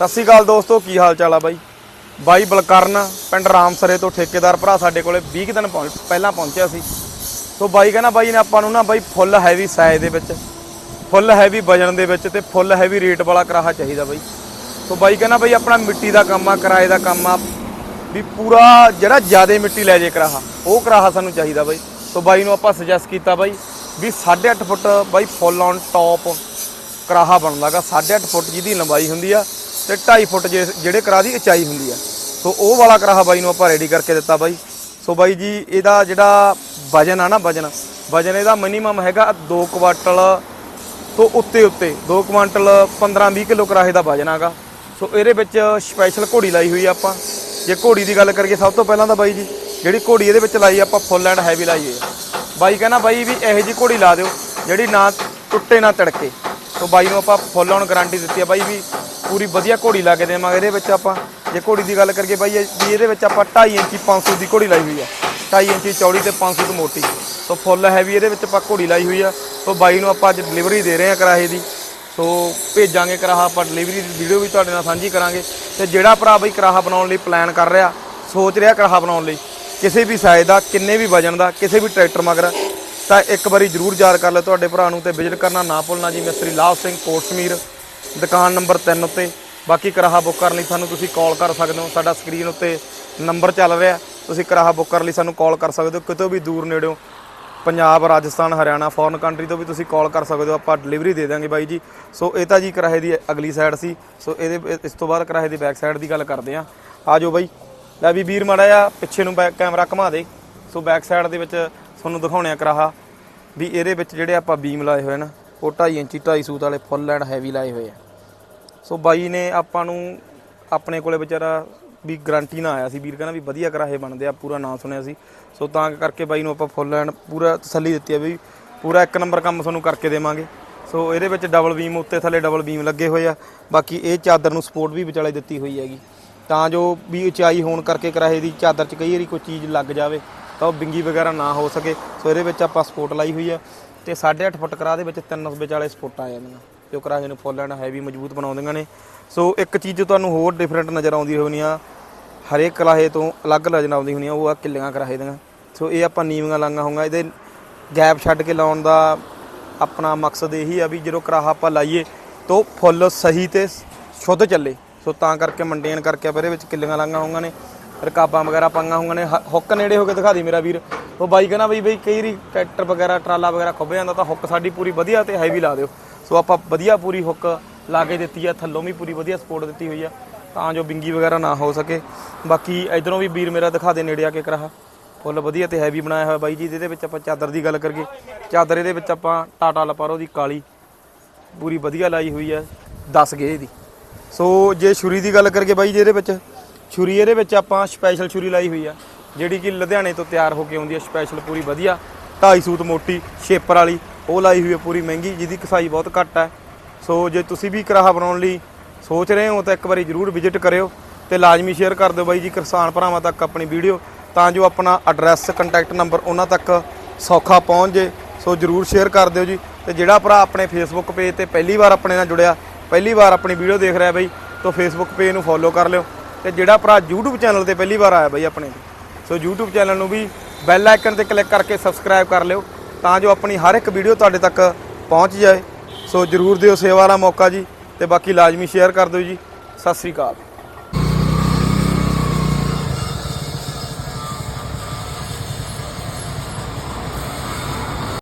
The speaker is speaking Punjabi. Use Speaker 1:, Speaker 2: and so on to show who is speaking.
Speaker 1: ਸਤਿ ਸ਼੍ਰੀ ਅਕਾਲ ਦੋਸਤੋ, ਕੀ ਹਾਲ ਚਾਲ ਆ ਬਾਈ? ਬਾਈ ਬਲਕਰਨ, ਪਿੰਡ ਰਾਮਸਰੇ ਤੋਂ ਠੇਕੇਦਾਰ ਭਰਾ ਸਾਡੇ ਕੋਲੇ 20 ਕੁ ਦਿਨ ਪਹੁੰਚ, ਪਹਿਲਾਂ ਪਹੁੰਚਿਆ ਸੀ। ਸੋ ਬਾਈ ਕਹਿੰਦਾ, ਬਾਈ ਨੇ ਆਪਾਂ ਨੂੰ ਨਾ ਬਾਈ ਫੁੱਲ ਹੈਵੀ ਸਾਈਜ਼ ਦੇ ਵਿੱਚ, ਫੁੱਲ ਹੈਵੀ ਵਜਨ ਦੇ ਵਿੱਚ ਤੇ ਫੁੱਲ ਹੈਵੀ ਰੇਟ ਵਾਲਾ ਕਰਾਹਾ ਚਾਹੀਦਾ ਬਾਈ। ਸੋ ਬਾਈ ਕਹਿੰਦਾ, ਬਾਈ, ਆਪਣਾ ਮਿੱਟੀ ਦਾ ਕੰਮ ਆ, ਕਿਰਾਏ ਦਾ ਕੰਮ ਆ, ਵੀ ਪੂਰਾ ਜਿਹੜਾ ਜ਼ਿਆਦੇ ਮਿੱਟੀ ਲੈ ਜੇ ਕਰਾਹਾ, ਉਹ ਕਰਾਹਾ ਸਾਨੂੰ ਚਾਹੀਦਾ ਬਾਈ। ਸੋ ਬਾਈ ਨੂੰ ਆਪਾਂ ਸੁਜੈਸਟ ਕੀਤਾ ਬਾਈ ਵੀ 8.5 ਫੁੱਟ ਬਾਈ ਫੁੱਲ ਔਨ ਟੌਪ ਕਰਾਹਾ ਬਣਦਾਗਾ 8.5 ਫੁੱਟ ਜਿਹਦੀ ਲੰਬਾਈ ਹੁੰਦੀ ਆ ਤੇ 2.5 ਫੁੱਟ ਜੇ- ਜਿਹੜੇ ਕਰਾ ਦੀ ਉਚਾਈ ਹੁੰਦੀ ਆ। ਸੋ ਉਹ ਵਾਲਾ ਕਰਾਹਾ ਬਾਈ ਨੂੰ ਆਪਾਂ ਰੈਡੀ ਕਰਕੇ ਦਿੱਤਾ ਬਾਈ। ਸੋ ਬਾਈ ਜੀ, ਇਹਦਾ ਜਿਹੜਾ ਵਜਨ ਆ ਨਾ, ਵਜਨ ਵਜਨ ਇਹਦਾ ਮਿਨੀਮਮ ਹੈਗਾ 2 ਕੁਆਂਟਲ ਤੋਂ ਉੱਤੇ ਉੱਤੇ। 2 ਕੁਆਂਟਲ 15-20 ਕਿਲੋ ਕਰਾਹੇ ਦਾ ਵਜਨ ਹੈਗਾ। ਸੋ ਇਹਦੇ ਵਿੱਚ ਸਪੈਸ਼ਲ ਘੋੜੀ ਲਾਈ ਹੋਈ ਆਪਾਂ। ਜੇ ਘੋੜੀ ਦੀ ਗੱਲ ਕਰੀਏ, ਸਭ ਤੋਂ ਪਹਿਲਾਂ ਤਾਂ ਬਾਈ ਜੀ, ਜਿਹੜੀ ਘੋੜੀ ਇਹਦੇ ਵਿੱਚ ਲਾਈ ਆਪਾਂ ਫੁੱਲ ਐਂਡ ਹੈਵੀ ਲਾਈ ਹੋਈ ਬਾਈ ਕਹਿੰਦਾ ਬਾਈ ਵੀ ਇਹੋ ਜੀ ਘੋੜੀ ਲਾ ਦਿਓ, ਜਿਹੜੀ ਨਾ ਟੁੱਟੇ ਨਾ ਤੜਕੇ। ਸੋ ਬਾਈ ਨੂੰ ਆਪਾਂ ਫੁੱਲ ਔਨ ਗਾਰੰਟੀ ਦਿੱਤੀ ਆ ਬਾਈ ਵੀ ਪੂਰੀ ਵਧੀਆ ਘੋੜੀ ਲਾ ਕੇ ਦੇਵਾਂਗੇ, ਇਹਦੇ ਵਿੱਚ ਆਪਾਂ ਜੇ ਘੋੜੀ ਦੀ ਗੱਲ ਕਰੀਏ ਬਾਈ, ਇਹ- ਵੀ ਇਹਦੇ ਵਿੱਚ ਆਪਾਂ 2.5 ਇੰਚੀ 500 ਦੀ ਘੋੜੀ ਲਾਈ ਹੋਈ ਆ। 2.5 ਇੰਚੀ ਚੌੜੀ ਤੇ 500 ਤੋਂ ਮੋਟੀ। ਸੋ ਫੁੱਲ ਹੈਵੀ ਇਹਦੇ ਵਿੱਚ ਆਪਾਂ ਘੋੜੀ ਲਾਈ ਹੋਈ ਆ। ਸੋ ਬਾਈ ਨੂੰ ਆਪਾਂ ਅੱਜ ਡਿਲੀਵਰੀ ਦੇ ਰਹੇ ਆ ਕਰਾਹੇ ਦੀ। ਸੋ ਭੇਜਾਂਗੇ ਕਰਾਹਾ, ਆਪਾਂ ਡਿਲੀਵਰੀ ਦੀ ਵੀਡੀਓ ਵੀ ਤੁਹਾਡੇ ਨਾਲ ਸਾਂਝੀ ਕਰਾਂਗੇ। ਤੇ ਜਿਹੜਾ ਭਰਾ ਬਈ ਕਰਾਹਾ ਬਣਾਉਣ ਲਈ ਪਲਾਨ ਕਰ ਰਿਹਾ, ਸੋਚ ਰਿਹਾ ਕਰਾਹਾ ਬਣਾਉਣ ਲਈ, ਕਿਸੇ ਵੀ ਸਾਈਜ਼ ਦਾ, ਕਿੰਨੇ ਵੀ ਵਜਨ ਦਾ, ਕਿਸੇ ਵੀ ਟਰੈਕਟਰ ਮਗਰ, ਤਾਂ ਇੱਕ ਵਾਰੀ ਜਰੂਰ ਯਾਦ ਕਰ ਲੈ ਤੁਹਾਡੇ ਭਰਾ ਨੂੰ ਤੇ ਵਿਜ਼ਿਟ ਕਰਨਾ ਨਾ ਭੁੱਲਣਾ ਜੀ, ਮਿਸਤਰੀ ਲਾਭ ਸਿੰਘ ਕੋਟਸ਼ਮੀਰ ਦੁਕਾਨ ਨੰਬਰ 3 ਉੱਤੇ। ਬਾਕੀ ਕਰਾਹਾ ਬੁੱਕ ਕਰਨ ਲਈ ਸਾਨੂੰ ਤੁਸੀਂ ਕਾਲ ਕਰ ਸਕਦੇ ਹੋ। ਸਾਡਾ ਸਕਰੀਨ ਉੱਤੇ ਨੰਬਰ ਚੱਲ ਰਿਹਾ। ਤੁਸੀਂ ਕਰਾਹਾ ਬੁੱਕ ਕਰਨ ਲਈ ਸਾਨੂੰ ਕਾਲ ਕਰ ਸਕਦੇ ਹੋ। ਕਿਤੋਂ ਵੀ ਦੂਰ ਨੇੜਿਓਂ ਪੰਜਾਬ, ਰਾਜਸਥਾਨ, ਹਰਿਆਣਾ ਫੋਰਨ ਕੰਟਰੀ ਤੋਂ ਵੀ ਤੁਸੀਂ ਕਾਲ ਕਰ ਸਕਦੇ ਹੋ। ਆਪਾਂ ਡਿਲੀਵਰੀ ਦੇ ਦਾਂਗੇ ਬਾਈ ਜੀ। ਸੋ ਇਹ ਤਾਂ ਜੀ ਕਿਰਾਏ ਦੀ ਅਗਲੀ ਸਾਈਡ ਸੀ। ਸੋ ਇਹਦੇ ਇਸ ਤੋਂ ਬਾਅਦ ਕਿਰਾਏ ਦੀ ਬੈਕ ਸਾਈਡ ਦੀ ਗੱਲ ਕਰਦੇ ਆਂ ਆ ਜਾਓ ਬਾਈ। ਲੈ ਵੀ ਵੀਰ ਮਾੜਾ ਜਿਹਾ ਪਿੱਛੇ ਨੂੰ ਬੈਕ ਕੈਮਰਾ ਘੁਮਾ ਦੇ। ਸੋ ਬੈਕ ਸਾਈਡ ਦੇ ਵਿੱਚ ਤੁਹਾਨੂੰ ਦਿਖਾਉਣੇ ਆ ਕਰਾਹਾ। ਵੀ ਇਹਦੇ ਵਿੱਚ ਜਿਹੜੇ ਆਪਾਂ ਬੀਮ ਲਾਏ ਹੋਏ ਨਾ। ਉਹ 2.5 ਇੰਚੀ 2.5 ਸੂਤ ਵਾਲੇ ਫੁੱਲ ਐਂਡ ਹੈਵੀ ਲਾਏ ਹੋਏ ਆ। ਸੋ ਬਾਈ ਨੇ ਆਪਾਂ ਨੂੰ ਆਪਣੇ ਕੋਲੇ ਵਿਚਾਰਾ ਵੀ ਗਾਰੰਟੀ ਨਾ ਆਇਆ ਸੀ। ਵੀਰ ਕਹਿੰਦਾ ਵੀ ਵਧੀਆ ਕਰਾਹੇ ਬਣਦੇ ਆ, ਪੂਰਾ ਨਾਂ ਸੁਣਿਆ ਸੀ। ਸੋ ਤਾਂ ਕਰਕੇ ਬਾਈ ਨੂੰ ਆਪਾਂ ਫੁੱਲ ਐਂਡ ਪੂਰਾ ਤਸੱਲੀ ਦਿੱਤੀ ਆ ਵੀ ਪੂਰਾ ਇੱਕ ਨੰਬਰ ਕੰਮ ਤੁਹਾਨੂੰ ਕਰਕੇ ਦੇਵਾਂਗੇ। ਸੋ ਇਹਦੇ ਵਿੱਚ ਡਬਲ ਬੀਮ ਉੱਤੇ ਥੱਲੇ ਡਬਲ ਬੀਮ ਲੱਗੇ ਹੋਏ ਆ। ਬਾਕੀ ਇਹ ਚਾਦਰ ਨੂੰ ਸਪੋਰਟ ਵੀ ਵਿਚਾਲੇ ਦਿੱਤੀ ਹੋਈ ਹੈਗੀ। ਤਾਂ ਜੋ ਵੀ ਉਚਾਈ ਹੋਣ ਕਰਕੇ ਕਰਾਹੇ ਦੀ ਚਾਦਰ 'ਚ ਕਈ ਵਾਰੀ ਕੋਈ ਚੀਜ਼ ਲੱਗ ਜਾਵੇ ਤਾਂ ਉਹ ਬਿੰਗੀ ਵਗੈਰਾ ਨਾ ਹੋ ਸਕੇ। ਸੋ ਇਹਦੇ ਵਿੱਚ ਆਪਾਂ ਸਪੋਰਟ ਲਾਈ ਹੋਈ ਆ। ਤੇ 8.5 ਫੁੱਟ ਕਰਾ ਦੇ ਵਿੱਚ ਤਿੰਨ ਵਿਚਾਲੇ ਸਪੋਰਟਾਂ ਆ ਜਾਂਦੀਆਂ। ਜੋ ਕਰਾਹੇ ਨੂੰ ਫੁੱਲ ਐਂਡ ਹੈਵੀ ਮਜ਼ਬੂਤ ਬਣਾਉਂਦੀਆਂ ਨੇ। ਸੋ ਇੱਕ ਚੀਜ਼ ਤੁਹਾਨੂੰ ਹੋਰ ਡਿਫਰੈਂਟ ਨਜ਼ਰ ਆਉਂਦੀ ਹੋਣੀ ਆ, ਹਰੇਕ ਕਰਾਹੇ ਤੋਂ ਅਲੱਗ ਨਜ਼ਰ ਆਉਂਦੀ ਹੋਣੀ ਆ, ਉਹ ਆ ਕਿੱਲੀਆਂ ਕਰਾਹੇ ਦੀਆਂ। ਸੋ ਇਹ ਆਪਾਂ ਨੀਵੀਆਂ ਲਾਂਗਾ ਹੋਊਗਾ। ਇਹਦੇ ਗੈਪ ਛੱਡ ਕੇ ਲਾਉਣ ਦਾ ਆਪਣਾ ਮਕਸਦ ਇਹੀ ਆ ਵੀ ਜਦੋਂ ਕਰਾਹਾ ਆਪਾਂ ਲਾਈਏ, ਤਾਂ ਫੁੱਲ ਸਹੀ ਤੇ ਸ਼ੁੱਧ ਚੱਲੇ। ਸੋ ਤਾਂ ਕਰਕੇ ਮੇਨਟੇਨ ਕਰਕੇ ਆਪਾਂ ਇਹਦੇ ਵਿੱਚ ਕਿੱਲੀਆਂ ਲਾਂਗਾ ਹੋਊਗਾ ਨੇ। ਰਕਾਬਾਂ ਵਗੈਰਾ ਪਾਈਆਂ ਹੋਈਆਂ ਨੇ ਹ- ਹੁੱਕ ਨੇੜੇ ਹੋ ਕੇ ਦਿਖਾ ਦੀ ਮੇਰਾ ਵੀਰ। ਉਹ ਬਾਈ ਕਹਿੰਦਾ ਬਈ ਬਈ ਕਈ ਵਾਰੀ ਟਰੈਕਟਰ ਵਗੈਰਾ, ਟਰਾਲਾ ਵਗੈਰਾ ਖੁੱਭ ਜਾਂਦਾ ਤਾਂ ਹੁੱਕ ਸਾਡੀ ਪੂਰੀ ਵਧੀਆ ਤੇ ਹੈਵੀ ਲਾ ਦਿਓ। ਸੋ ਆਪਾਂ ਵਧੀਆ ਪੂਰੀ ਹੁੱਕ ਲਾ ਕੇ ਦਿੱਤੀ ਆ, ਥੱਲੋਂ ਵੀ ਪੂਰੀ ਵਧੀਆ ਸਪੋਰਟ ਦਿੱਤੀ ਹੋਈ ਆ, ਤਾਂ ਜੋ ਬਿੰਗੀ ਵਗੈਰਾ ਨਾ ਹੋ ਸਕੇ। ਬਾਕੀ ਇਧਰੋਂ ਵੀ ਵੀਰ ਮੇਰਾ ਦਿਖਾ ਦੇ ਨੇੜੇ ਆ ਕੇ ਕਰਾਹਾ। ਫੁੱਲ ਵਧੀਆ ਤੇ ਹੈਵੀ ਬਣਾਇਆ ਹੋਇਆ ਬਾਈ ਜੀ, ਜਿਹਦੇ ਵਿੱਚ ਆਪਾਂ ਚਾਦਰ ਦੀ ਗੱਲ ਕਰੀਏ। ਚਾਦਰ ਇਹਦੇ ਵਿੱਚ ਆਪਾਂ ਟਾਟਾ ਲਪਾਰੋ ਦੀ ਕਾਲੀ ਪੂਰੀ ਵਧੀਆ ਲਾਈ ਹੋਈ ਹੈ 10 ਗੇ ਦੀ। ਸੋ ਜੇ ਛੁਰੀ ਦੀ ਗੱਲ ਕਰੀਏ ਬਾਈ ਜੀ, ਇਹਦੇ ਵਿੱਚ ਛੁਰੀ ਇਹਦੇ ਵਿੱਚ ਆਪਾਂ ਸਪੈਸ਼ਲ ਛੁਰੀ ਲਾਈ ਹੋਈ ਆ, ਜਿਹੜੀ ਕਿ ਲੁਧਿਆਣੇ ਤੋਂ ਤਿਆਰ ਹੋ ਕੇ ਆਉਂਦੀ ਹੈ ਸਪੈਸ਼ਲ ਪੂਰੀ ਵਧੀਆ। 2.5 ਸੂਤ ਮੋਟੀ ਸ਼ੇਪਰ ਵਾਲੀ, ਉਹ ਲਾਈ ਹੋਈ ਹੈ ਪੂਰੀ ਮਹਿੰਗੀ, ਜਿਹਦੀ ਕਸਾਈ ਬਹੁਤ ਘੱਟ ਹੈ ਸੋ ਜੇ ਤੁਸੀਂ ਵੀ ਕਰਾਹਾ ਬਣਾਉਣ ਲਈ ਸੋਚ ਰਹੇ ਹੋ ਤਾਂ ਇੱਕ ਵਾਰੀ ਜਰੂਰ ਵਿਜ਼ਿਟ ਕਰਿਓ ਤੇ ਲਾਜ਼ਮੀ ਸ਼ੇਅਰ ਕਰ ਦਿਓ ਬਾਈ ਜੀ, ਕਿਸਾਨ ਭਰਾਵਾਂ ਤੱਕ ਆਪਣੀ ਵੀਡੀਓ ਤਾਂ ਜੋ ਆਪਣਾ ਐਡਰੈਸ ਕੰਟੈਕਟ ਨੰਬਰ ਉਹਨਾਂ ਤੱਕ ਸੌਖਾ ਪਹੁੰਚ ਜੇ। ਸੋ ਜਰੂਰ ਸ਼ੇਅਰ ਕਰ ਦਿਓ ਜੀ। ਤੇ ਜਿਹੜਾ ਭਰਾ ਆਪਣੇ ਫੇਸਬੁੱਕ ਪੇਜ ਤੇ ਪਹਿਲੀ ਵਾਰ ਆਪਣੇ ਨਾਲ ਜੁੜਿਆ, ਪਹਿਲੀ ਵਾਰ ਆਪਣੀ ਵੀਡੀਓ ਦੇਖ ਰਿਹਾ ਬਾਈ, ਤਾਂ ਫੇਸਬੁੱਕ ਪੇਜ ਨੂੰ ਫੋਲੋ ਕਰ ਲਿਓ। ਤੇ ਜਿਹੜਾ ਭਰਾ YouTube ਚੈਨਲ ਤੇ ਪਹਿਲੀ ਵਾਰ ਆਇਆ ਬਾਈ ਆਪਣੇ। ਸੋ YouTube ਚੈਨਲ ਨੂੰ ਵੀ ਬੈਲ ਆਈਕਨ ਤੇ ਕਲਿੱਕ ਕਰਕੇ ਸਬਸਕ੍ਰਾਈਬ ਕਰ ਲਿਓ, ਤਾਂ ਜੋ ਆਪਣੀ ਹਰ ਇੱਕ ਵੀਡੀਓ ਤੁਹਾਡੇ ਤੱਕ ਪਹੁੰਚ ਜਾਏ। ਸੋ ਜਰੂਰ ਦਿਓ ਸੇਵਾ ਵਾਲਾ ਮੌਕਾ ਜੀ, ਤੇ ਬਾਕੀ ਲਾਜ਼ਮੀ ਸ਼ੇਅਰ ਕਰ ਦਿਓ ਜੀ। ਸਤਿ ਸ੍ਰੀ ਅਕਾਲ।